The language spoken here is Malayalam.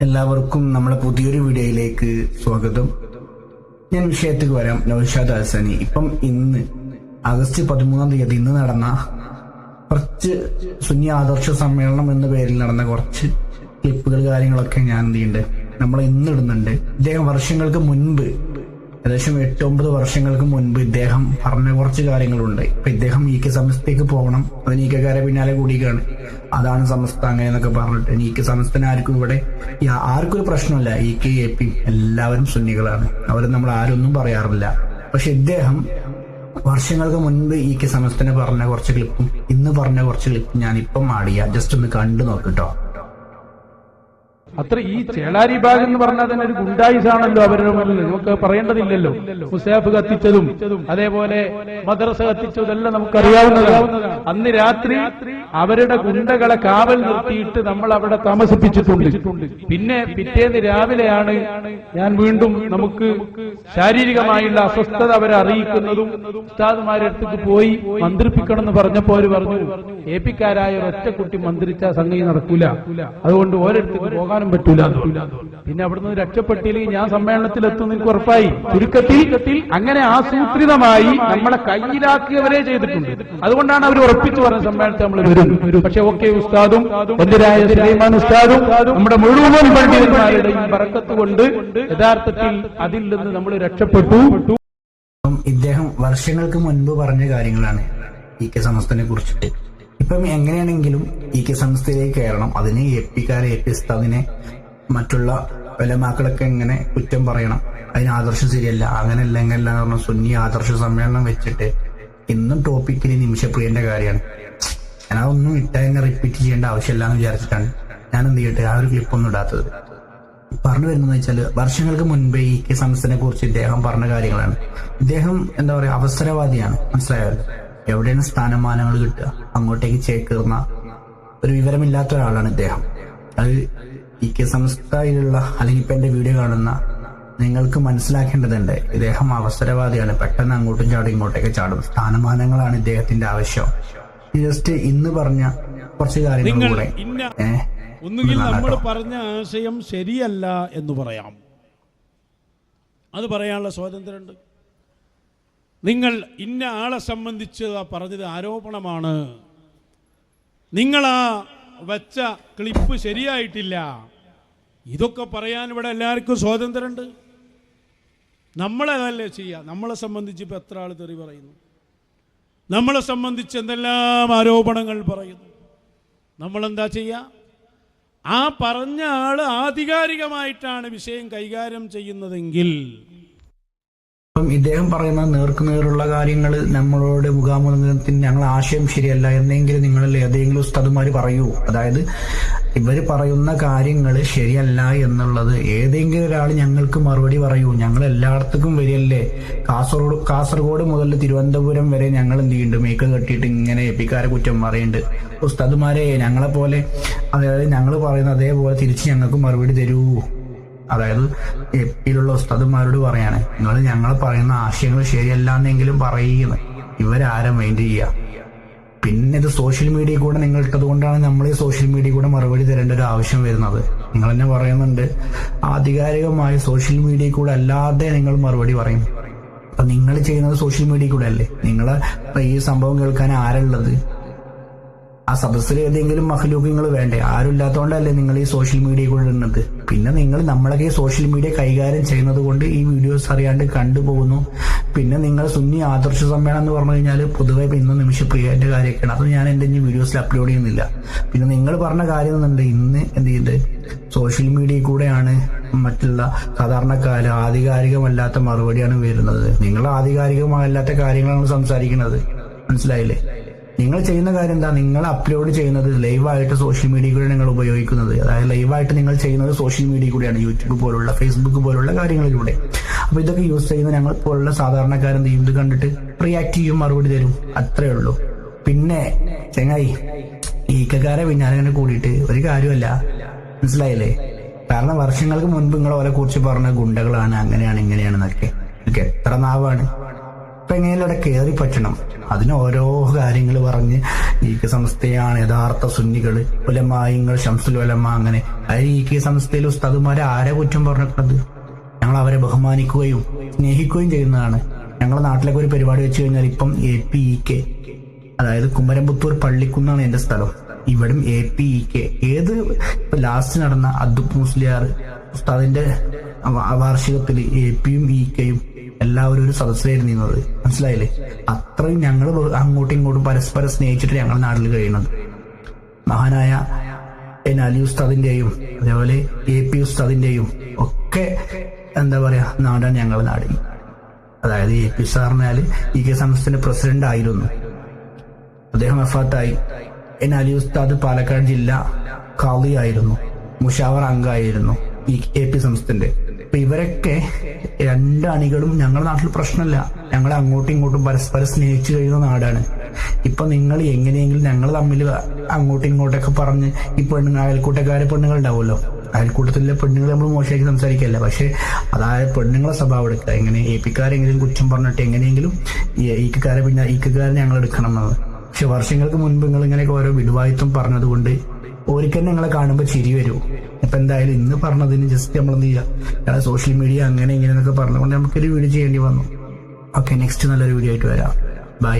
എല്ലാവർക്കും നമ്മളെ പുതിയൊരു വീഡിയോയിലേക്ക് സ്വാഗതം. ഞാൻ വിഷയത്തേക്ക് വരാം. നൌഷാദ് ഹസാനി ഇപ്പം ഇന്ന് ആഗസ്റ്റ് പതിമൂന്നാം തീയതി ഇന്ന് നടന്ന കുറച്ച് സുന്നി ആദർശ സമ്മേളനം എന്ന പേരിൽ നടന്ന കുറച്ച് ക്ലിപ്പുകൾ കാര്യങ്ങളൊക്കെ ഞാൻ എന്ത് ചെയ്യുന്നുണ്ട്? നമ്മൾ ഇന്ന് ഇടുന്നുണ്ട് ഇദ്ദേഹം വർഷങ്ങൾക്ക് മുൻപ് ഏകദേശം എട്ട് ഒമ്പത് വർഷങ്ങൾക്ക് മുൻപ് ഇദ്ദേഹം പറഞ്ഞ കുറച്ച് കാര്യങ്ങളുണ്ട്. ഇപ്പൊ ഇദ്ദേഹം ഈ കെ സമസ്തയ്ക്ക് പോകണം. അതിന് നീക്കക്കാരെ കെക്കാരെ പിന്നാലെ കൂടിയാണ് അതാണ് സമസ്ത അങ്ങനെ എന്നൊക്കെ പറഞ്ഞിട്ട്. ഈ കെ സമസ്തന് ആർക്കും ഇവിടെ ആർക്കും ഒരു പ്രശ്നമില്ല. ഈ കെ എ പി എല്ലാവരും സുന്നികളാണ്. അവർ നമ്മൾ ആരൊന്നും പറയാറില്ല. പക്ഷെ ഇദ്ദേഹം വർഷങ്ങൾക്ക് മുൻപ് ഈ കെ സമസ്തനെ പറഞ്ഞ കുറച്ച് ക്ലിപ്പും ഇന്ന് പറഞ്ഞ കുറച്ച് ക്ലിപ്പും ഞാൻ ഇപ്പം ആടിയ ജസ്റ്റ് ഒന്ന് കണ്ടു നോക്കിട്ടോ അത്ര ഈ ചേളാരി ബാഗ് എന്ന് പറഞ്ഞാൽ തന്നെ ഒരു ഗുണ്ടായിസാണല്ലോ അവരുടെ മുന്നിൽ. നമുക്ക് പറയേണ്ടതില്ലല്ലോ. മുസാഫ് കത്തിച്ചതും അതേപോലെ മദ്രസ കത്തിച്ചതും ഇതെല്ലാം നമുക്കറിയാവുന്നതാണ്. അന്ന് രാത്രി അവരുടെ ഗുണ്ടകളെ കാവൽ നിർത്തിയിട്ട് നമ്മൾ അവിടെ താമസിപ്പിച്ചിട്ടുണ്ട്. പിന്നെ പിറ്റേന്ന് രാവിലെയാണ് ഞാൻ വീണ്ടും നമുക്ക് ശാരീരികമായുള്ള അസ്വസ്ഥത അവരെ അറിയിക്കുന്നതും ഉസ്താദുമാരുടെ അടുത്തേക്ക് പോയി മന്ത്രിപ്പിക്കണം എന്ന് പറഞ്ഞപ്പോ പറഞ്ഞു എ പിക്കാരായ ഒറ്റ കുട്ടി മന്ത്രിച്ച സംഗതി നടക്കൂല. അതുകൊണ്ട് ഓരോരുത്തർക്ക് പോകാനും പറ്റൂല. പിന്നെ അവിടുന്ന് രക്ഷപ്പെട്ടില്ലെങ്കിൽ ഞാൻ സമ്മേളനത്തിൽ എത്തും എനിക്ക് ഉറപ്പായി. ചുരുക്കത്തിൽ അങ്ങനെ ആസൂത്രിതമായി നമ്മളെ കയ്യിലാക്കിയവരെ ചെയ്തിട്ടുണ്ട്. അതുകൊണ്ടാണ് അവർ ഉറപ്പിച്ചു പറഞ്ഞ സമ്മേളനത്തിൽ നമ്മൾ വരും. പക്ഷെ ഓക്കെ ഉസ്താദും എന്തിരായ സുലൈമാൻ ഉസ്താദും നമ്മുടെ മുഴുവൻ പണ്ഡിതന്മാരുടെയും പറക്കത്തുകൊണ്ട് യഥാർത്ഥത്തിൽ അതിൽ നിന്ന് നമ്മൾ രക്ഷപ്പെട്ടു. ഇദ്ദേഹം വർഷങ്ങൾക്ക് മുൻപ് പറഞ്ഞ കാര്യങ്ങളാണ് ഇ കെ സമസ്തനെ കുറിച്ചിട്ട്. ഇപ്പം എങ്ങനെയാണെങ്കിലും ഇ കെ സംസ്ഥയിലേക്ക് കയറണം. അതിന് എ പിക്കാരെ എ പി മറ്റുള്ള വലമാക്കളൊക്കെ എങ്ങനെ കുറ്റം പറയണം. അതിന് ആദർശം ശരിയല്ല. അങ്ങനെയല്ല എങ്ങനെയല്ല എന്ന് പറഞ്ഞ സുന്നി ആദർശ സമ്മേളനം വെച്ചിട്ട് ഇന്നും ടോപ്പിക്കിൽ നിമിഷപ്രിയന്റെ കാര്യമാണ്. ഞാൻ അതൊന്നും ഇട്ടതിനെ റിപ്പീറ്റ് ചെയ്യേണ്ട ആവശ്യമില്ല എന്ന് വിചാരിച്ചിട്ടാണ് ഞാൻ എന്ത് ചെയ്യട്ടെ ആ ഒരു ക്ലിപ്പ് ഒന്നും ഇടാത്തത്. പറഞ്ഞു വരുന്നത് വെച്ചാൽ വർഷങ്ങൾക്ക് മുൻപേ ഈ കെ സംസ്ഥനെ കുറിച്ച് ഇദ്ദേഹം പറഞ്ഞ കാര്യങ്ങളാണ്. ഇദ്ദേഹം എന്താ പറയാ അവസരവാദിയാണ്. മനസ്സിലായല്ലോ എവിടെയാണ് സ്ഥാനമാനങ്ങൾ കിട്ടുക? അങ്ങോട്ടേക്ക് ചേക്കേറുന്ന ഒരു വിവരമില്ലാത്ത ഒരാളാണ് ഇദ്ദേഹം. അത് ഈ കെ സംസ്ഥയിലുള്ള അല്ലെങ്കിൽ ഇപ്പൊ എന്റെ വീഡിയോ കാണുന്ന നിങ്ങൾക്ക് മനസ്സിലാക്കേണ്ടതുണ്ട് ഇദ്ദേഹം അവസരവാദിയാണ്. പെട്ടെന്ന് അങ്ങോട്ടും ചാടും ഇങ്ങോട്ടേക്ക് ചാടും. സ്ഥാനമാനങ്ങളാണ് ഇദ്ദേഹത്തിന്റെ ആവശ്യം. ജസ്റ്റ് ഇന്ന് പറഞ്ഞ കുറച്ച് കാര്യങ്ങൾ കൂടെ. ഏഹ് ഒന്നുകിൽ നമ്മൾ പറഞ്ഞ ആശയം ശരിയല്ല എന്ന് പറയാം. അത് പറയാനുള്ള സ്വാതന്ത്ര്യമുണ്ട്. നിങ്ങൾ ഇന്ന ആളെ സംബന്ധിച്ച് പറഞ്ഞത് ആരോപണമാണ്. നിങ്ങൾ ആ വെച്ച ക്ലിപ്പ് ശരിയായിട്ടില്ല. ഇതൊക്കെ പറയാൻ ഇവിടെ എല്ലാവർക്കും സ്വാതന്ത്ര്യമുണ്ട്. നമ്മളതല്ലേ ചെയ്യുക നമ്മളെ സംബന്ധിച്ച് ഇപ്പം എത്ര ആൾ തെറി പറയുന്നു? നമ്മളെ സംബന്ധിച്ച് എന്തെല്ലാം ആരോപണങ്ങൾ പറയുന്നു? നമ്മളെന്താ ചെയ്യുക ആ പറഞ്ഞ ആൾ ആധികാരികമായിട്ടാണ് വിഷയം കൈകാര്യം ചെയ്യുന്നതെങ്കിൽ അപ്പം ഇദ്ദേഹം പറയുന്ന നേർക്ക് നേരുള്ള കാര്യങ്ങൾ നമ്മളോട് മുഖാമുഖത്തിന് ഞങ്ങൾ ആശയം ശരിയല്ല എന്നെങ്കിലും നിങ്ങളിൽ ഏതെങ്കിലും ഉസ്താദുമാർ പറയൂ. അതായത് ഇവർ പറയുന്ന കാര്യങ്ങൾ ശരിയല്ല എന്നുള്ളത്. ഏതെങ്കിലും ഒരാൾ ഞങ്ങൾക്ക് മറുപടി പറയൂ. ഞങ്ങൾ എല്ലായിടത്തേക്കും വരികയല്ലേ? കാസർഗോഡ് കാസർഗോഡ് മുതൽ തിരുവനന്തപുരം വരെ ഞങ്ങൾ എന്ത് ചെയ്യുന്നുണ്ട്? മേക്ക് കെട്ടിയിട്ട് ഇങ്ങനെ എപ്പിക്കാരെ കുറ്റം പറയുന്നുണ്ട്. ഉസ്താദുമാരെ ഞങ്ങളെ പോലെ അതായത് ഞങ്ങൾ പറയുന്ന അതേപോലെ തിരിച്ച് ഞങ്ങൾക്ക് മറുപടി തരൂ. അതായത് എപ്പിയിലുള്ള ഉസ്താദുമാരോട് പറയാണ് നിങ്ങൾ ഞങ്ങൾ പറയുന്ന ആശയങ്ങൾ ശരിയല്ല എന്നെങ്കിലും പറയുന്നത് ഇവരാരെ മൈൻഡ് ചെയ്യുക? പിന്നെ ഇത് സോഷ്യൽ മീഡിയ കൂടെ നിങ്ങൾ ഇട്ടത് കൊണ്ടാണ് നമ്മൾ ഈ സോഷ്യൽ മീഡിയ കൂടെ മറുപടി തരേണ്ട ഒരു ആവശ്യം വരുന്നത്. നിങ്ങൾ തന്നെ പറയുന്നുണ്ട് ആധികാരികമായി സോഷ്യൽ മീഡിയ കൂടെ അല്ലാതെ നിങ്ങൾ മറുപടി പറയും. അപ്പൊ നിങ്ങൾ ചെയ്യുന്നത് സോഷ്യൽ മീഡിയ കൂടെ അല്ലേ? നിങ്ങളെ ഈ സംഭവം കേൾക്കാൻ ആരുള്ളത് ആ സദസ്സിൽ ഏതെങ്കിലും മഹലൂക്കങ്ങൾ വേണ്ടേ? ആരും ഇല്ലാത്തതുകൊണ്ടല്ലേ നിങ്ങൾ ഈ സോഷ്യൽ മീഡിയ കൂടെ ഇടുന്നത്. പിന്നെ നിങ്ങൾ നമ്മളൊക്കെ ഈ സോഷ്യൽ മീഡിയ കൈകാര്യം ചെയ്യുന്നത് കൊണ്ട് ഈ വീഡിയോസ് അറിയാണ്ട് കണ്ടുപോകുന്നു പിന്നെ നിങ്ങൾ സുന്നി ആദർശ സമ്മേളനം എന്ന് പറഞ്ഞു കഴിഞ്ഞാൽ പൊതുവെ ഇന്ന് നിമിഷപ്രിയന്റെ കാര്യമൊക്കെയാണ്. അത് ഞാൻ എന്റെ ഇനി വീഡിയോസിൽ അപ്ലോഡ് ചെയ്യുന്നില്ല. പിന്നെ നിങ്ങൾ പറഞ്ഞ കാര്യം എന്നുണ്ട് ഇന്ന് എന്ത് ചെയ്യുന്നത് സോഷ്യൽ മീഡിയ കൂടെയാണ് മറ്റുള്ള സാധാരണക്കാര് ആധികാരികമല്ലാത്ത മറുപടിയാണ് വരുന്നത്. നിങ്ങൾ ആധികാരികമല്ലാത്ത കാര്യങ്ങളാണ് സംസാരിക്കുന്നത്. മനസ്സിലായില്ലേ? നിങ്ങൾ ചെയ്യുന്ന കാര്യം എന്താ? നിങ്ങൾ അപ്ലോഡ് ചെയ്യുന്നത് ലൈവായിട്ട് സോഷ്യൽ മീഡിയ കൂടെ നിങ്ങൾ ഉപയോഗിക്കുന്നത്. അതായത് ലൈവായിട്ട് നിങ്ങൾ ചെയ്യുന്നത് സോഷ്യൽ മീഡിയ കൂടെയാണ്. യൂട്യൂബ് പോലുള്ള ഫേസ്ബുക്ക് പോലുള്ള കാര്യങ്ങളിലൂടെ. അപ്പൊ ഇതൊക്കെ യൂസ് ചെയ്യുന്ന ഞങ്ങൾ പോലുള്ള സാധാരണക്കാരെന്ത് ചെയ്യും? ഇത് കണ്ടിട്ട് റിയാക്ട് ചെയ്യും മറുപടി തരും. അത്രേ ഉള്ളൂ. പിന്നെ ചെങ്ങായി ഈക്കക്കാരെ പിന്നാലെ ഇങ്ങനെ കൂടിയിട്ട് ഒരു കാര്യമല്ല. മനസ്സിലായില്ലേ? കാരണം വർഷങ്ങൾക്ക് മുൻപ് നിങ്ങൾ ഓലെ കുറിച്ച് പറഞ്ഞ ഗുണ്ടകളാണ് അങ്ങനെയാണ് ഇങ്ങനെയാണെന്നൊക്കെ. എത്ര നാവാണ്. അപ്പൊ എങ്ങനെയും കയറി പറ്റണം. അതിന് ഓരോ കാര്യങ്ങൾ പറഞ്ഞ് ഈ കെ സംസ്ഥയാണ് യഥാർത്ഥ സുന്നികൾ. ഉലമായിങ്ങൾ ശംസുൽ ഉലമ അങ്ങനെ. അതായത് ഈ കെ സംസ്ഥയിൽ ഉസ്താദുമാരെ ആരെ കുറ്റം പറഞ്ഞിട്ടുള്ളത് ഞങ്ങൾ അവരെ ബഹുമാനിക്കുകയും സ്നേഹിക്കുകയും ചെയ്യുന്നതാണ്. ഞങ്ങളുടെ നാട്ടിലേക്ക് ഒരു പരിപാടി വെച്ച് കഴിഞ്ഞാൽ ഇപ്പം എ പി ഇ കെ. അതായത് കുമരംപുത്തൂർ പള്ളിക്കുന്നാണ് എന്റെ സ്ഥലം. ഇവിടും എ പി ഇ കെ. ഏത് ഇപ്പൊ ലാസ്റ്റ് നടന്ന അദ്ദുബ് മുസ്ലിയാർ ഉസ്താദിന്റെ വാർഷികത്തിൽ എ പിയും ഇ കെയും എല്ലാവരും ഒരു സദസ്സിലായിരുന്നു നിന്നത് മനസ്സിലായില്ലേ? അത്രയും ഞങ്ങൾ അങ്ങോട്ടും ഇങ്ങോട്ടും പരസ്പരം സ്നേഹിച്ചിട്ട് ഞങ്ങളുടെ നാട്ടിൽ കഴിയുന്നത്. മഹാനായ എൻ അലി ഉസ്താദിന്റെയും അതേപോലെ എ പി ഉസ്താദിന്റെയും ഒക്കെ എന്താ പറയാ നാടാണ് ഞങ്ങളുടെ നാട്. അതായത് എ പി സാറിനാൽ ഇ കെ സംസ്ഥാന പ്രസിഡന്റ് ആയിരുന്നു. അദ്ദേഹം വഫാത്തായി. എൻ അലി ഉസ്താദ് പാലക്കാട് ജില്ല കാളിയായിരുന്നു മുഷാവർ അംഗമായിരുന്നു എ പി സംസ്ഥാനത്തിന്റെ അപ്പൊ ഇവരൊക്കെ രണ്ട് അണികളും ഞങ്ങളുടെ നാട്ടിൽ പ്രശ്നമില്ല. ഞങ്ങൾ അങ്ങോട്ടും ഇങ്ങോട്ടും പരസ്പരം സ്നേഹിച്ചു കഴിയുന്ന നാടാണ്. ഇപ്പൊ നിങ്ങൾ എങ്ങനെയെങ്കിലും ഞങ്ങൾ തമ്മിൽ അങ്ങോട്ടും ഇങ്ങോട്ടൊക്കെ പറഞ്ഞ് ഈ പെണ്ണുങ്ങൾ അയൽക്കൂട്ടക്കാരെ പെണ്ണുങ്ങൾ ഉണ്ടാവുമല്ലോ? അയൽക്കൂട്ടത്തിലെ പെണ്ണുങ്ങൾ നമ്മൾ മോശമാക്കി സംസാരിക്കല്ല? പക്ഷെ അതായത് പെണ്ണുങ്ങളെ സ്വഭാവം എടുക്കുക. എങ്ങനെ എ പിക്കാരെങ്കിലും കുറ്റം പറഞ്ഞിട്ട് എങ്ങനെയെങ്കിലും ഈക്കാരെ പിന്നെ ഈക്കാരെ ഞങ്ങൾ എടുക്കണം എന്നത്. പക്ഷെ വർഷങ്ങൾക്ക് മുൻപ് നിങ്ങൾ ഇങ്ങനെയൊക്കെ ഓരോ വിടുവായിത്വം പറഞ്ഞത് ഒരിക്കൽ ഞങ്ങളെ കാണുമ്പോൾ ചിരി വരും. ഇപ്പൊ എന്തായാലും ഇന്ന് പറഞ്ഞതിന് ജസ്റ്റ് നമ്മൾ എന്ത് ചെയ്യുക സോഷ്യൽ മീഡിയ അങ്ങനെ ഇങ്ങനെ എന്നൊക്കെ പറഞ്ഞുകൊണ്ട് നമുക്കൊരു വീഡിയോ ചെയ്യേണ്ടി വന്നു. ഓക്കെ നെക്സ്റ്റ് നല്ലൊരു വീഡിയോ ആയിട്ട് വരാം. ബൈ